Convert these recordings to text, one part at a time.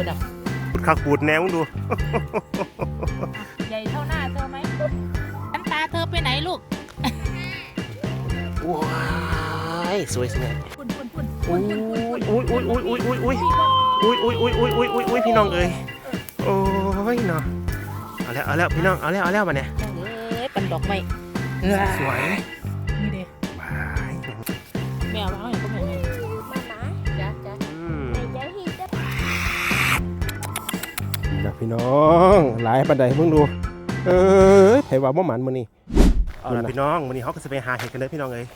คุณอะพูดคักปูดแนวมึงดู ใหญ่เท่าหน้าเธอไหมน้ำตาเธอไปไหนลูกว้ายสวยสวยคุณคุณคุณอุ้ยอุ้ยอุ้ยอุ้ยอุ้ยอุ้ยอุ้ยอุ้ยอุ้ยอุ้ยอุ้ยอุ้ยอุ้ยพี่น้องเอ้ยโอ้ยเนาะเอาแล้วเอาแล้วพี่น้องเอาแล้วเอาแล้วมาเนี่ยเอ้ยปันดอกไม้สวย พี่น้อง หลายปันใดมึงดู เอ้ยไผว่าบ่หมันมื้อนี้เอาล่ะพี่น้องมื้อนี้เฮาก็สิไปหาเห็ดกันเด้อพี่น้องเอ้ย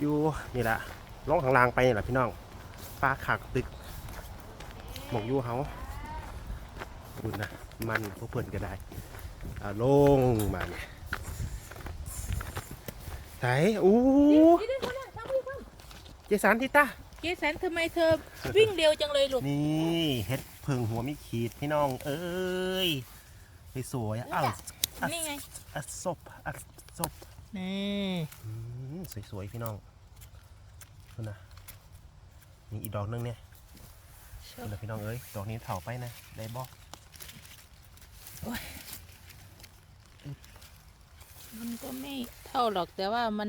อยู่นี่ล่ะลงข้างล่างไปนี่ล่ะพี่น้องปลาขากตึกหมกอยู่เฮาบุญนะมันพวกเพิ่นก็ได้เอาลงมาเนี่ยไหนอู้เจสันทิตาเกสันทำไมเธอวิ่งเร็วจังเลยลูกนี่เฮ็ดเพิงหัวมีขีดพี่น้อง เอ้ยสวยๆอะอ้าวนี่ไงอัดศพอัดศพนี่อืมสวยๆพี่น้องนั่นนะมีอีกดอกหนึงเนี่ยนั่นนะพี่น้องเอ้ยดอกนี้เถาไปนะได้บอกมันก็ไม่เท่าหรอกแต่ว่ามัน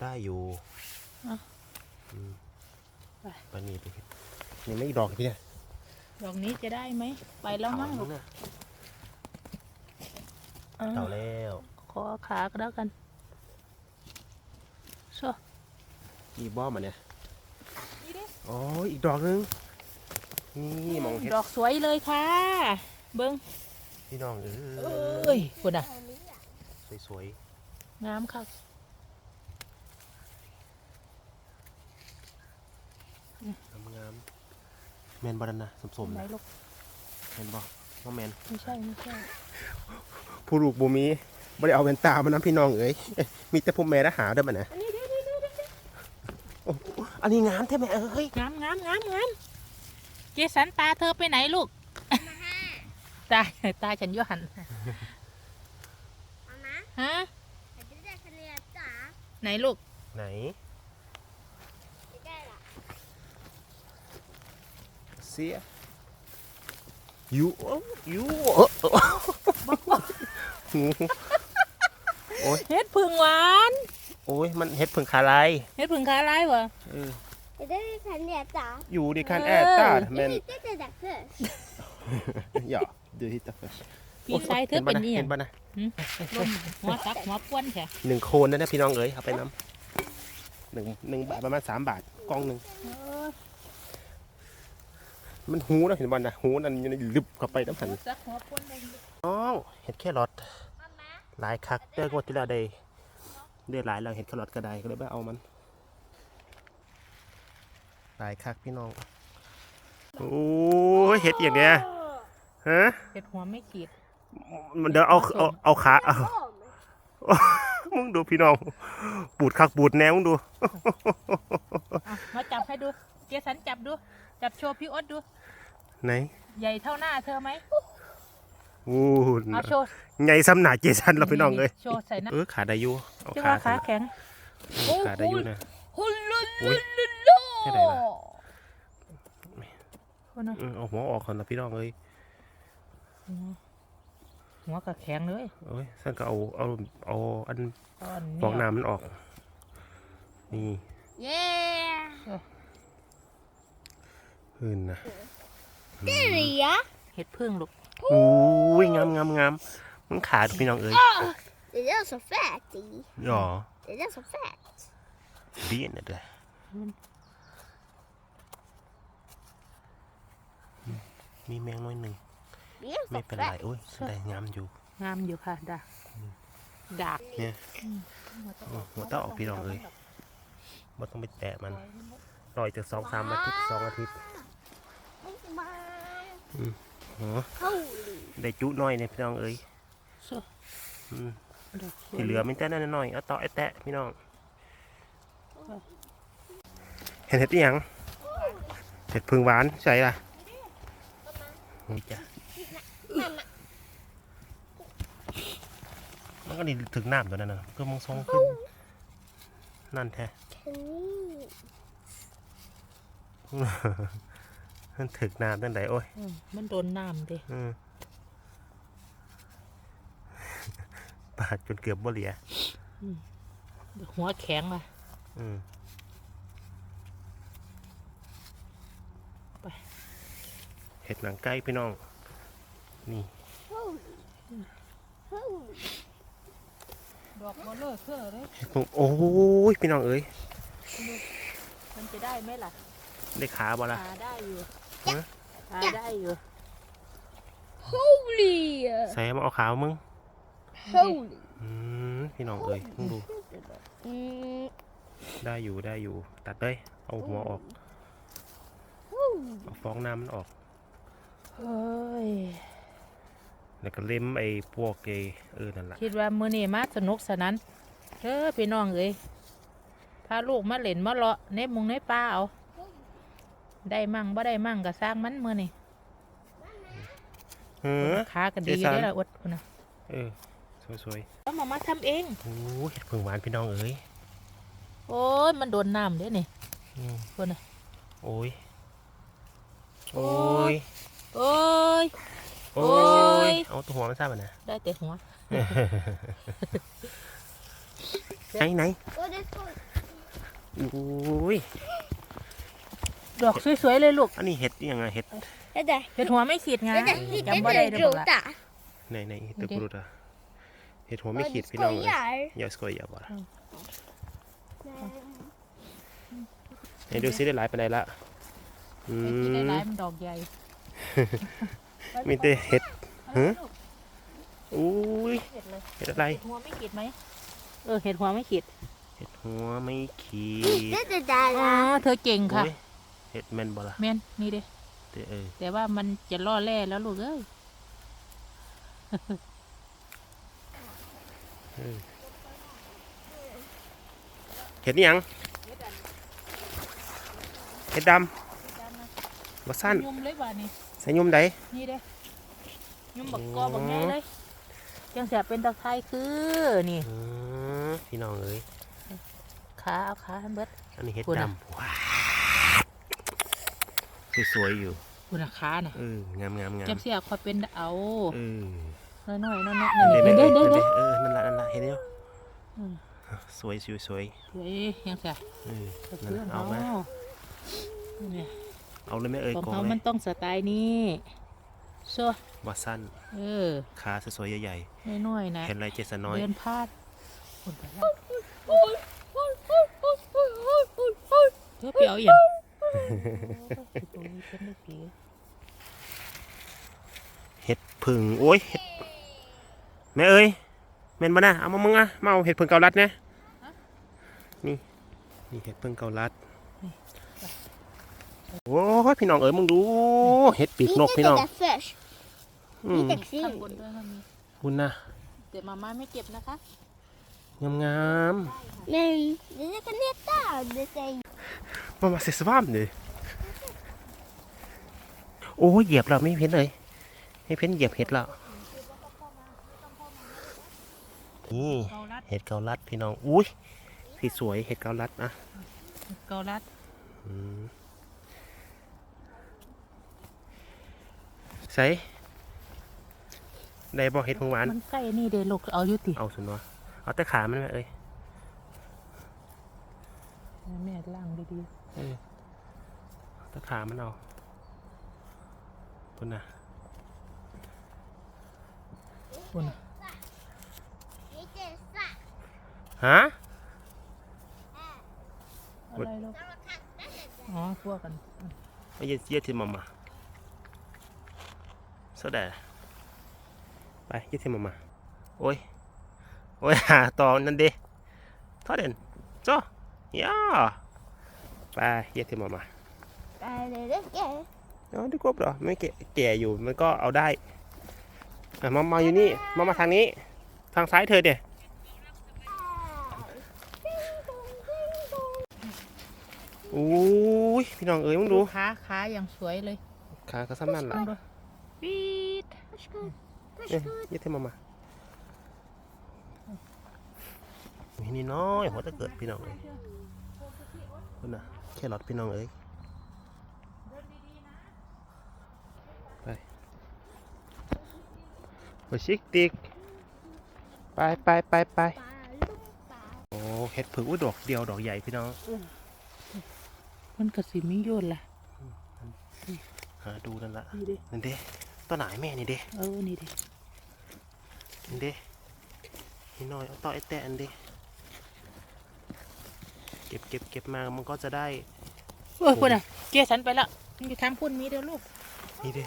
ได้อยู่อะอืมไปปานี่ไปเฮ็ดนี่ไม่อีกดอกพี่เนี่ย ดอกนี้จะได้ไหม ไปแล้วมั้งลูกเต่าอ่าเต่าแล้วขอขาก็แล้วกันโซ่อีบ้อมาเนี่ยอ๋ออีกดอกหนึง นี่มองเห็ดดอกสวยเลยค่ะ เบิ้งพี่น้องเอ้เอ้ยยคุณอะทางนี้อะสวยงามค่ะ ๆงามๆแมนบานานะสมๆไหนนะลูกแมนบอว่าแมนไม่ใช่ไม่ใช่ผู้ลูกบูมีไม่ได้เอาแว่นตามานะพี่น้องเอ้ยมีแต่พวกแม่ทหารเด้อมันนะอันนี้เดี๋ยวเดี๋ยวเดี๋ยวเดี๋ยวโอ้อันนี้งามแท้แม่เอ้ยงามงามงามงามเจสันตาเธอไปไหนลูกตาตาฉันอยุหันมามาฮะเดี๋ยวจะคะแนนจ๋าไหนลูกไหน จะได้ละ เสียยูยูโอ้เฮ็ดผึ่งหวานโอ้ยมันเฮ็ดผึ่งขาลายเฮ็ดผึ่งขาลายวะเออจะได้คะแนนจ๋าอยู่ดีคันแอดตาแมนนี่จะจะดักเพื่ออย่าดูที่ตาเฟชพี่ชายเธอเป็นนี่เห็ยังนปะนะลมหัวซักหัวป้วนแค่หนึ่งโคนนะนะพี่น้องเอ้ยเอาไปน้ำหนึ่งหนึ่งบาทประมาณสามบาทกล่องหนึ่ง มันหูนะเห็นบอลนะหูนั่นยังลึบเข้าไปน้ำหันหัวซักหัวป้วนได้น้องเห็ดแค่รอทมามาหลายคักเด้องวดที่แล้วได้ได้หลายแล้วเห็ดแครอทก็ได้ก็เลยไปเอามัน หลายคักพี่น้องโอ้ยเห็ดอย่างเนี้ยฮะเฮ็ดหัวไม่ขีดมันเดี๋ยวเอาเอาเอาขาเอาโอ้มมึงดูพี่น้องปูดคักปูดแนวมึงดูอะมาจับให้ดูเจสันจับดู จับโชว์พี่อ๊ดดู ไหน ใหญ่เท่าหน้าเธอไหมโอ้ยเอาโชว์ไงซ้ำหนาเจสันเราพี่น้องเลยโชว์ใส่หน้าเออขาได้อยู่เอาที่ขาว่าขาแข็งขาได้อยู่นะฮุลลุลโอ้ยลุแค่ไหนล่ะคนน่ะเออเอาหัวออกก่อนนะพี่น้องเอ้ยหัวก็แข็งเลยเอ้ยสั่นก็เอาเอาเอาอันตอนฟองน้ำมันออก นี่ เย้ ขึ้นนะเหลียเห็ดพึ่งลูกโอ้ยงามงามงามมันขาดพี่น้องเอ้ยเดี๋ยวจะสแฟตจีหรอเดี๋ยวจะสแฟตดีเนี่ยเด้อมีแมงน้อยหนึ่งเดี๋ยวสไม่เป็นแฟไรตโอ้ยได้งามอยู่ งามอยู่ค่ะดาดาบเนี่ยโอ้หัวเต้าออกพี่น้องเอ้ยไม่ต้องไปแตะมันรอยจากสองสามอาทิตย์สองอาทิตย์มาอ๋อเข้า ได้จุน้อยเนี่ยพี่น้องเอ้ยโซ่อืมดอกสวยที่เหลือมันแต่น้อยๆเอาต่อไอ้แตะพี่น้อง เห็นเห็ดอีหยังเห็ดพึ่งหวานใช่ล่ะนี่จ้ะมันก็นี่ถึงน้ำตัวนั้นน่ะก็มองทรงขึ้น นั่นแท้ฉันนี่ มันถึกน้ำตั้งแต่โอ้ยอืมมันโดนน้ำเด้อืมปาดจนเกือบบ่เหลีย หัวแข็งว่ะ อืมไป เห็ดหนังไก่พี่น้อง นี่ Holy. Holy. ดอกมาเลยเพื่อเลยเห็ดผงโอ้ยพี่น้องเอ้ย มันจะได้ไหมล่ะ ได้ขาบ่ล่ะหาได้อยู่ ฮะหาได้อยู่ Holy. ใส่มาเอาขาวมึง Holy. อืมพี่น้องเอ้ยมึงดู Mm, ได้อยู่ได้อยู่ ตัดเลยเอาหัวออก holy. เอาฟองน้ำมันออก เฮ้ย แล้วก็เล็มไอ้พวกไอ้เออนั่นแหละคิดว่ามื้อนี้มาสนุกสนานเออพี่น้องเอ้ยพาลูกมาเล่นมาเลาะในมุงในป่าเอา ได้มั่งบ่ได้มั่งก็สร้างมันมื้อนี้เออขาก็ดีเจสันได้อละอดพุ่นน่ะเออสวยแล้วมามาทำเองๆโอ้เห็ดผึ่งหวานพี่น้องเอ้ยโอ้ยมันโดนน้ำเด้นี่อืมพุ่นน่ะโอ้ยโอ้โอ้ยยโอ้ยโอ้โอ้ยยเอาตัวหัวมันทราบอะนะได้แต่หัวไหนไหน What is holy? โอ้ย ดอกสวยๆเลยลูกอันนี้เห็ดยังไงเห็ด Vänta. เห็ดหัวไม่ขีดไง Vänta, จำบ่ได้ hittade เด้ du อบอกละ rota? ในในตะดูดิกรุดอะเห็ดหัวไม่ Vad, ขีด du พี่น้องเลย skojar? อย่าสกอยอย่าบ่ละ Nej. ไหนดูซิได้หลายไปไหนละอืไอ้ที่ได้มหลายมันดอกใหญ่มีแต่เห็ดเอาฮะลูกอุ้ยเห็ดเลยเห็ดอะไร เห็ดหัวไม่ขีดไหมเออเห็ดหัวไม่ขีดเห็ดหัวไม่ขีด Det är det där. อ๋อเธอเก่งค่ะ โอ้ยเห็ดแมนบ่ละแม่นนี่เด้เด้อเออแต่ว่ามันจะล่อแร่แล้วลูกเอ้ยเห็ดนี่ยังเห็ดดำบัสั้นยุ่มเลยว่านี่ใส่ยุ่มใดนี่เด้ยุ่มบักกอโอ้บักใหญ่เลยจังแสบเป็นตะไคร้คือนี่อืมพี่น้องเอ้ยขาเอาขาให้เบิดอันนี้เห็ดพูดนะดำว้าวคือ สวยอยู่คุณน่ะขาน่ะเอองามงามงามจังเสียคอยเป็นเอาเออน้อยๆน้อยๆเห็นั่นนไหมนี่เด้เห็นไหมเด้เด้เออนั่นละนั่นละเห็นเดียวอืมสวยสวยสวยสวยยังแสบเออเพื่นั่นอนละเอาเอาไหมเนี่ยเอาเลยไหมเอ้ยของกองเขาเลมัยนต้องสไตล์นี้โซ่ว่าสั้น เออขาสวยๆใหญ่น้อยๆนะๆเห็นอะไรเจสันน้อยเดินพลาดคนไปแล้วเธอเปรียวอย่างตัวนี้ เป็นลูกผีเห็ดผึ่งโอ้ยเห็ดแม่เอ้ยแม่นบ่นะเอามามึงอะมาเอาเห็ดผึ่งเกาลัดเนี่ยนี่นี่เห็ดผึ่งเกาลัดโอ้ยพี่น้องเอ้ยมึงดูเห็ดปีกนก Inte พี่ det น้อง där först. อืม Lite ข้างบน kul. ด้วยก็มีคุณนะแต่มาม่าไม่เก็บนะคะงามงาม Men det kan heta det säger ๆมา มาเสสวามเลยโอ้ยเหยียบเราไม่เพ้นเลยไม่เพ้นเหยียบเห็ดแล้วนี่เกาลัดเห็ดเกาลัดพี่น้องอุ้ยสีสวยเห็ดเกาลัดนะเกาลัดอืมใส่ได้บอกเห็ดผงหวานมันใกล้นี่เดลูกเอาอยุติเอาสุนวะเอาแต่ขามันไหมเอ้ย แม่ล่างดีเออเอาแต่ขามันเอาคุณน่ะๆคุณน่ะ Lite svart. ฮะอะไรลูกอ๋อพวกกันไม่เย็ดเย็ดที่มามาสดาไปเย็ดที่มามาโอ้ยโอ้ยหาต่อนั่นเด้ทอดเด่นจ้อ ย่าไปเย็ดที่มามา Är det räcker? อ๋อดีกว่าเหรอไม่แก่แก่อยู่ มันก็เอาได้อะมามาอยู่นี่ มามาทางนี้ ทางซ้ายเธอเดี๋ยโอ้ยพี่น้องเอ๋ยมึงดูขาขาอย่างสวยเลย ขากระซ้ำนั่นลล่ะองดูปีด Varsågod. เอ้ยเย็ดที่มามามีนี่น้อยหัวตะเกิดพี่น้องเอ๋ย คุนะแครอทพี่น้องเอ้ยไปโอ้ชิกติกไปไปไปไปโอ้เห็ดผึ่งอุ้ดอกเดียวดอกใหญ่พี่น้องมันกระสีมิโยนล่ะหาดูนั่นละนี่เด้ต้นไหนแม่นี่เด้เออนี่เด้นี่เด้นี่น้อยเอาต่อไอแตะนี่ ก็บเก็บเก็บมามันก็จะได้โอ้ยพุ่นอะเกสันไปละมันอยู่ทางพุ่นมีเด้อลูกนี่เด้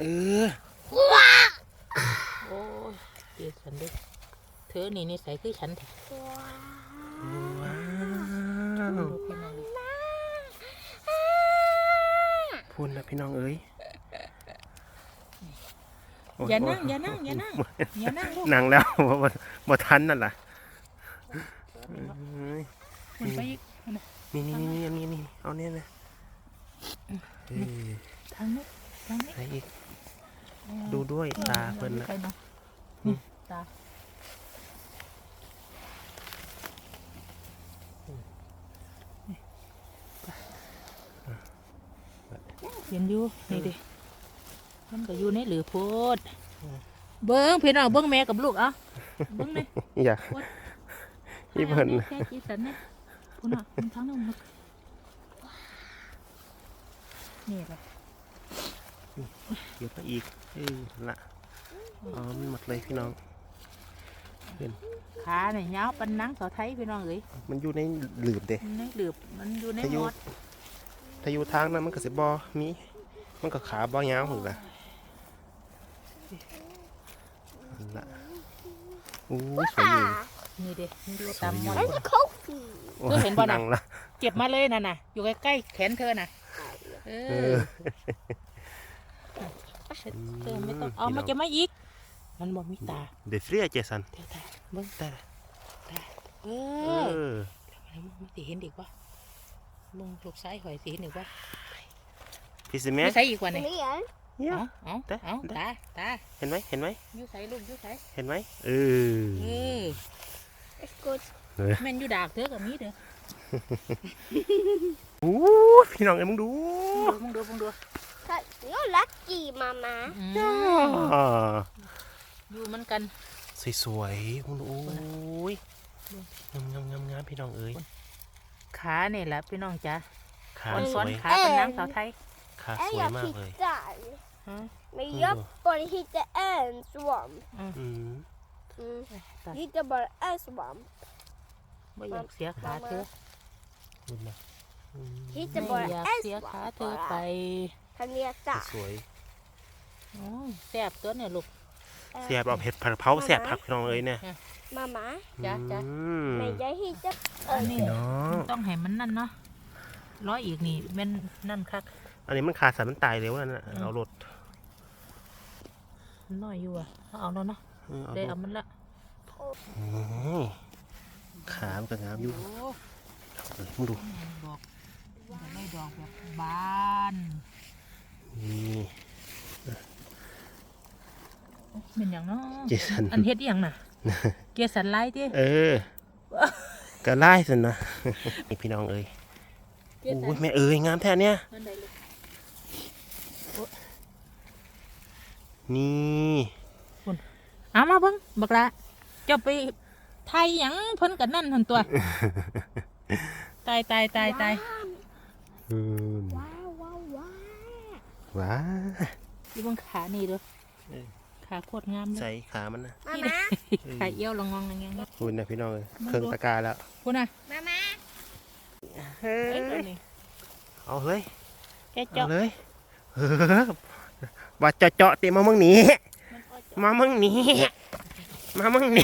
เออโอ้ยเกสันเด้อเธอนี่นิสัยคือฉันแท้ว้าวลูกพี่น้องเลยพูนนะพี่น้องเอ้ยโอย่านั่งอย่านั่งอย่านั่งอย่านั่งลูกนั่งแล้วบ่บ่บ่ทันนั่นล่ะเอ้ยมันไปอีกนั่นน่ะนี่นี่นี่นี่นี่เอาเนี่ยนะเอ้ยทางนี้ทางนี้ไหนอีก ดูด้วยตาเพิ่นนะนะไปเนาะนี่ตาเห็นอยู่นี่ดิ มันก็อยู่ในหรือโพดเบิ้งพี่น้องเบิ้งแม่กับลูกเอะเบิ้งเลยอยากพี่เพิ่นแค่จีสันเนี่ยพุ่นอะมันทั้งนั้นลูกนี่เลยเก็บมาอีกเออละอ๋อมันหมดเลยพี่น้องขาเนี่ยยาวปันนังเสาไทยพี่น้องเอ้ยมันอยู่ในหลืบเด้มันในหลืบมันอยู่ในถ้าอยู่มอดถ้าอยู่ทางนั้นมันก็สิบ่มีมันก็ขาบ่ยาวหุ่นละ นั่นละอู้สวยอยู่ นี่เด้มันอยู่ตามมอด That's a coffee โอ้เธอเห็นบ่น่ะ งละเก็บมาเลยน่ะน่ะ อยู่ใกล้ๆแขนเธอน่ะ เอเอออ เธอไม่ต้องเอามาจะมาอีก มันบอกมีตา เดฟเรียเจสันเธอตาเบิ้งแต่ตาเอเอออมันสิเห็นอีกปะมึงลูกซ้ายหอยสิเห็นอีกปะพี่สิแม่ไม่ใส่อีกว่านี่เนี่ย เนี่ยเอาเอาแต่เอาแต่ตาตาเห็นไหมเห็นไหมอยู่ใส่ลูกอยู่ใส่เห็นไหมเออเออ it's good แม่นอยู่ดากเธอกับมีเด้ออู้พี่น้องเอ้ยมึงดูมึงดูมึงดู you're lucky mama อืมอ่าอยู่เหมันกัน สวยๆมึงดูโอ้ยงามงามงามงามพี่น้องเอ้ยขาเนี่ยแหละพี่น้องจ้ะขาอ่อนสซ้อวนยขาเป็นนางสาวไทย ขาส and วย jag มากเลย hittar ฮะ men jag bara hittar en svamp อืม mm. ตา jag hittar bara en svamp ไม่อยากเสียขาเธอดูนะอืม hittar ไม่ bara อยาก en เสียขา svamp เธอไป bara kan leta สวยอ๋อแซ่บตัวเนี่ยลูก เสียบเอาเห็ดผัดเผาแสบผักพี่น้องเอ้ยเนี่ย mamma จ้ะจ้ะ อืม men jag hittar อันนี้พี่น้อง ต้องให้มันนั่นเนาะร้อยอีกนี่แม่นนั่นคัก อันนี้มันขาดสารมันตายเร็วนั่นน่ะอืมเอารถน้อยอยู่อะ เอาเอาแล้วเนาะเออเอาได้รเอาถมันละอืมขามันก็งามอยู่โอ้เอ้ยมึงดูดอกไม่ดอกแบบบานนี่เป็นอย่างเนาะเจสันอันเฮ็ดอหย่างน่ะ เกสันไล่ดิเออก็ไล่สินะนี่พี่น้องเอ้ยเกสัโอ้ยแม่เอ้ยงามแท้เนี่ย มันได้ลูก นี่เอามาเบิ่งบักละเจะไปไทยหยังเพิ่นกันนั่นทันตัว ตายตายตายตายอืม wow wow wow ว้าดูเบิ่งขานี่เด้อเออขาโคตรงามเลยใส่ขามันนะ mamma ขาเอี้ยวลงงองงงงคุณนะพี่น้องเอ้ยมึงดูเครื่องตะกร้าแล้วคุณน่ะ mamma เฮ้เอ้ยตัวยนี้เอาเลยแกะเอาเจาะเลยเออ ว่าเจาะเจาะๆเตะมามึงหนีมันอ้อยเจาะมามึงหนีมามึงหนี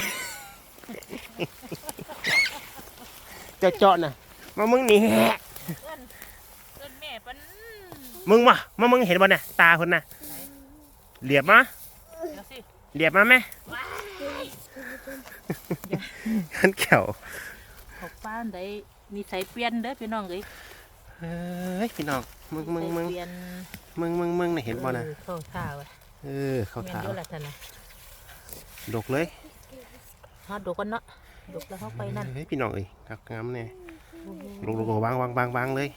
เจาะเจาะๆน่ะมามึงหนีเอิ้นเอิ้นแม่ปันมึงมามามึงเห็นบ่เนี่ยตาคนน่ะเหลียบมาเดี๋ยวสิเหลียบมาไหมขันเขียวขอบป้านได้นิสัยเปลี่ยนเด้อพี่น้องเอ้ยเฮ้ยพี่น้องมึงมึงมึงนิสัย เปลี่ยนมึงมึงมึงเนี่ยเห็นบ่น่ะออเข้าท่าว่ะเออเขาแม่นถามอยู่ล่ะท่านน่ะดกเลยฮอดดอกกันเนาะดอกแล้วเข้าไปนั่นเฮ้ยพี่น้องเอ้ยกักงามเนี่ยดกดกวางวางวางวางเลย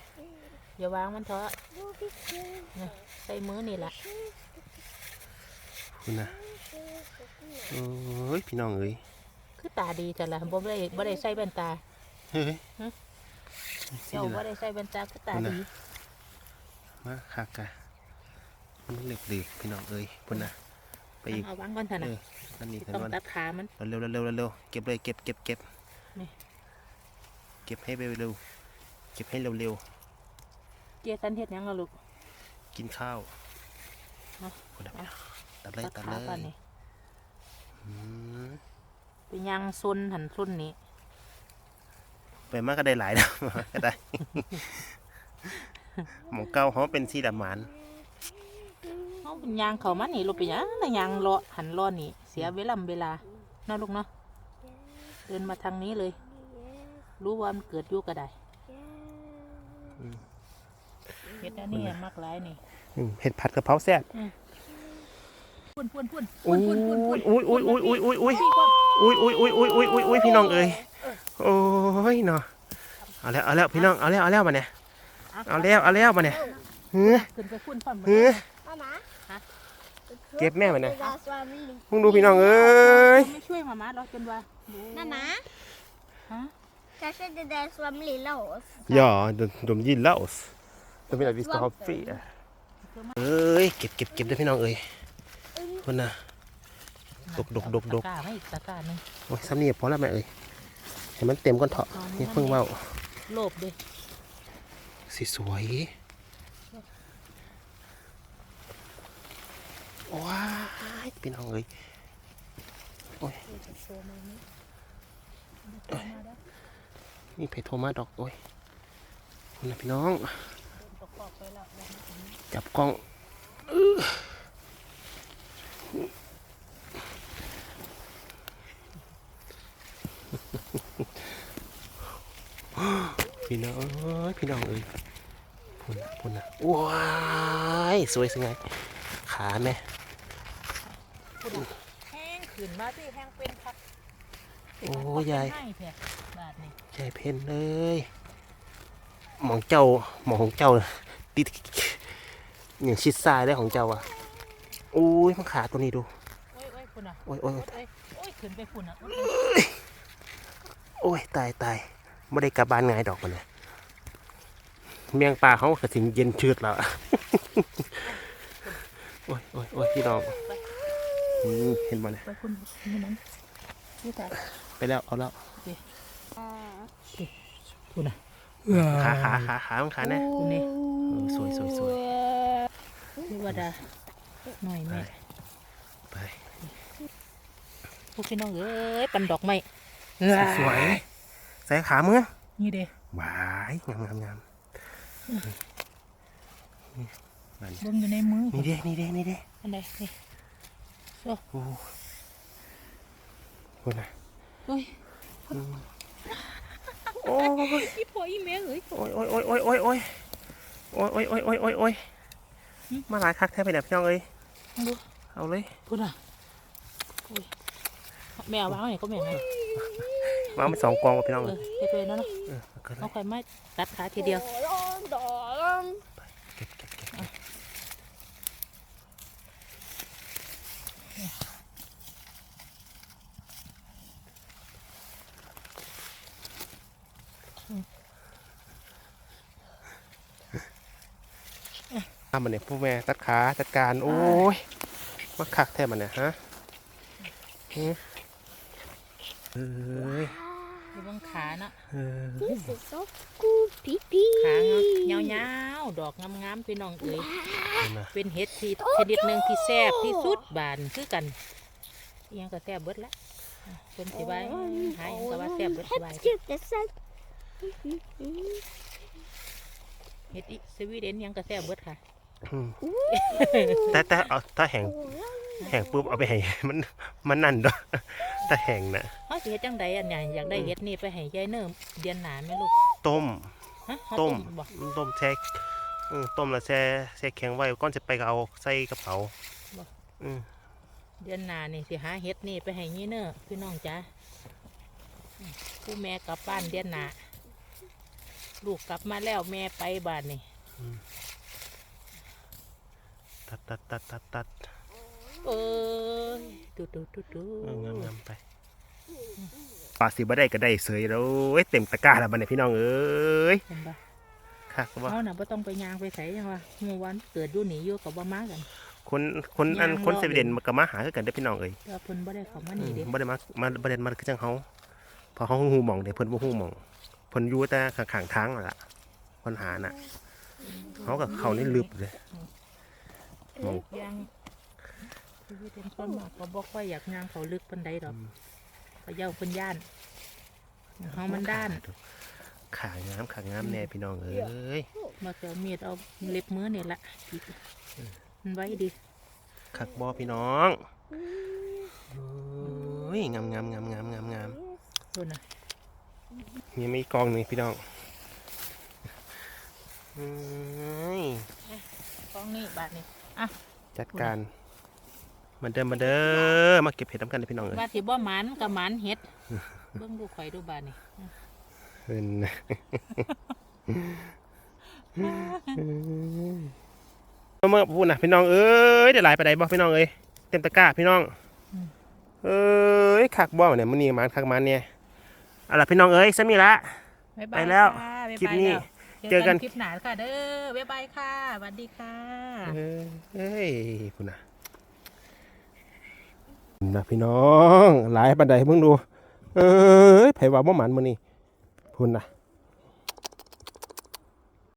อย่าวางมันเถอะดูพี่เชื่อใส่มือนี่ล่ะคุณนะเอ้ยพี่น้องเอ้ยคือตาดีจังล่ะบ่ได้บ่ได้ใส่แว่นตาเฮ้ยฮะสิเจ้าบ่ล่ะได้ใส่แว่นตาคือตานั่นน่ะดีมาคักกะ มันเหล็กๆพี่น้องเอ้ยพุ่นนะไปอีกเอาวางก่อนเถอะเอนะอนั่นนี่กันต้องวันตัดขามันเร็วเร็วเร็วเร็วเร็วเก็บเลยเก็บเก็บเก็บนี่เก็บให้เร็วๆเก็บให้เร็วเกียร์สันเฮ็ดหยังล่ะลูกๆกินข้าวเอาพุ่นนะเอาตัดเลยตัดตัดขาเลก่อนยนี่อืมไปยังซุนหันซุนนี้ไปมากก็ได้หลายนะก็ได้หมองเก้าเขาเป็นสีดำหมาน เฮาเป็นยางเข้ามานี่ลูกไปหยังน่ะยางเลาะหันเลาะนี่ เสียเวลาเวลาเนาะลูกเนาะเดินมาทางนี้เลย รู้ว่ามันเกิดอยู่ก็ได้เฮ็ดอันนี้มักหลายนี่อืมเห็ดผัดกะเพราแซ่บพุ่นพุ่นพุ่นอุ้ยอุ้ยอุ้ยอุ้ยอุ้ยอุ้ยอุ้ยอุ้ยอุ้ยอุ้ยอุ้ยอุ้ยอุ้ยอุ้ยอุ้ยพี่น้องเอ้ยโอ้ยเนาะเอาแล้วเอาแล้วพี่น้องเอาแล้วเอาแล้วมาเนี่ยเอาแล้วเอาแล้วมาเนี่ยเฮ้ยขึ้นไปพุ่นพร้อมเฮ้ยมามาฮะ เก็บแม่มันนะมึงดูพี่น้องเอ้ยช่วยมามาหรอกจนว่านั่นนะจะช่วยเดิสวมลีเลาสย่อดมยีเลาส์ตัวเป็นอะไรวิสกอฟฟี่เอ้ยเก็บเก็บเก็บได้พี่น้องเอ้ยคนน่ะดกดกดกดกไม่ตะกาไม่โอ้ยซ้ำนี่พอแล้วแม่เอ้ยเห็นมันเต็มก้อนเถาะนี่เพิ่งเมาโลบดิสีสวย ว้ายพี่น้องเอ้ยโอ้ยนี่เพโทมาดอกโอ้ยคุณนะพี่น้อง จับกล้องพี่น้องพี่น้องเอ้ยพุ่นนะพุ่นนะว้ายสวยสง่ายขาแม่ แห้งขึ้นมาสิแห้งเป็นครับโอ้ยาย ให้เพียบาทนี่ใจเพ่นเลยหมองเจ้าหมองของเจ้าติดอย่างชิดซ้ายได้ของเจ้าอะโอ้ยมันขาตัวนี้ดู โอ้ยโอ้ยคุณอะโอ้ยโอ้ยโอ้ยโอ้ยขึ้นไปคุณอะโอ้ยตายตายไม่ได้กลับบ้านไงายดอกมันเลยเมียงปลาเขากระสิงเย็นชืดแล้วโอ้ยโอ้ยโอ้ยพี่น้องอืม เห็นมาเนี่ยไปคุณนี่นั้นนี่แต่ไปแล้วเอาแล้วคุณอะขาขาขาขาของขาแน่คุณนี่เออสวยสวยสวยนี่ว่าดาหน่อยไปแม่ไปพวกพี่น้องเอ้ยปันดอกไม้สวยใส่ขามือนี่เด้หวายงามงามงามลงอยู่ในมือนี่เด้นี่เด้นี่เด้อันใดนี่ โอ้โหคนน่ะโอ้ยโอ้ยอีพ่ออีแม่เอ้ยโอ้ยโอ้ยโอ้ยโอ้ยโอ้ยโอ้ยโอ้ยโอ้ยโอ้ยโอ้ยโอ้ยโอ้ยมาหลายคักแท้ไปเนี่ยพี่น้องเอ้ยดูเอาเลยคุณอะโอ้ยแม่เอาวางไว้ไหนก็แม่ไงวางไปสองกองกับพี่น้องเอเลอยเฮ็ดไว้เนาะเนาะเออเอาเกินเลเอายค่อยมาตัดขาทีเดียว Dåren, dåren. เก็บเก็บเก็บเก็บ ทำมันเนี่ยพวกแม่ตัดขาจัดการโอ้ยมาคักแท้มันเนี่ยฮะฮึเอ้ยอยู่บนขาเนาะเออ This is so cool, Pippi. ขายาวๆดอกงามๆพี่น้องเอ้ยเห็นไหมเป็นเห็ดที่ชนิดหนึ่งที่แซ่บที่สุดบานคือกันอิหยังก็แซ่บเบิดละอะเป็นสิบายหายงก็ว่าแซ่บเบิดสิบาย Hep jättesött. เห็ดอิสวีเดนอิหยังก็แซ่บเบิดค่ะอืม แต่แต่เอาถ้าแห้งแห้งปุ๊บเอาไปให้มันมันนั่นด้วยถ้าแห้งนะเขาสิเฮ็ดจังใดอันใหญ่อยากได้เห็ดนี่ไปให้ยายเนิ่มเดือนหนาไหมลูกต้ม ฮะเขาต้ม บ่ต้มแช่อืมต้มแล้วแช่แช่แข็งไว้ก่อนจะไปก็เอาใส่กระเป๋าอืมเดือนหนานี่สิหาเห็ดนี่ไปให้ยี่เนิ่พี่น้องจ้าผู้แม่กลับบ้านเดือนหนาลูกกลับมาแล้วแม่ไปบ้านนี่ ตัดตัดตัดตัดตัดเอ้ยดูดูดูดูเอองามงามไปปลาสิบ่ได้ก็ได้เสยแล้วเอ้ยเต็มตะกร้าแล้วบัดนี้พี่น้องเอ้ยเห็นปะคักว่าเขาน่ะบ่ต้องไปยางไปใส่ยังวะเมื่อวันเกิดอยู่หนีอยู่กับบ่มากัน คนคนอันย่างคนรอบสวีเดนมันก็มาหาคือกันเด้อพี่น้องเอ้ยแต่ว่าเพิ่นบ่ได้เข้ามานี่เด้บ่ได้มามาบ่ได้มาคือจังเฮาพอเฮาฮู้หม่องเด้เพิ่นบ่ฮู้หม่องเพิ่นอยู่แต่ข้างๆทางนั่นล่ะเพิ่นหาน่ะเฮาก็เข้าในลึบเลย มองยางชีวิตเป็นคนมากก็บ่ค่อยอยากยางเขาลึกปานใดดอกก็เย้าเพิ่นย่านเฮามันด้านขางามขางามแน่พี่น้องเอ้ยมาเกี่ยวมีดเอาเล็บมือนี่ละปิดมันไว้ดีคักบ่พี่น้องโอ้ยงามงามงามงามงามงามดูนะมีมีกองหนึงพี่น้องเอ้ย กล้องนี่บาทนี่ จัดการมาเดิมมาเด้อมาเก็บเห็ดน้ำกันเลยพี่น้องเอ้ยบาทที่บ่หมันกับหมันเฮ็ด เบิ่งดูข่อยดูบาทนี่เพิ่นเมื่อพูดนะพี่น้องเอ้ยเดี๋ยวหลายไปไหนบ่พี่น้องเอ้ยเต็มตะกร้าพี่น้อง เอ้ยคักบ่เนี่ยมื้อนี้มันคักมันเนี่ยเอาล่ะพี่น้องเอ้ยซะมีละบ๊ายไปบายแล้วค่ะบ๊ายบายคลิปนี้แล้ว เจอกันคลิปหน้าค่ะเด้อบ๊ายบายค่ะสวัสดีค่ะเอ้ยเอ้ยคุณนะนะพี่น้อง หลายปันไดมึงดู เอ้ยไผว่าบ่หมันมื้อนี้พุ่นนะ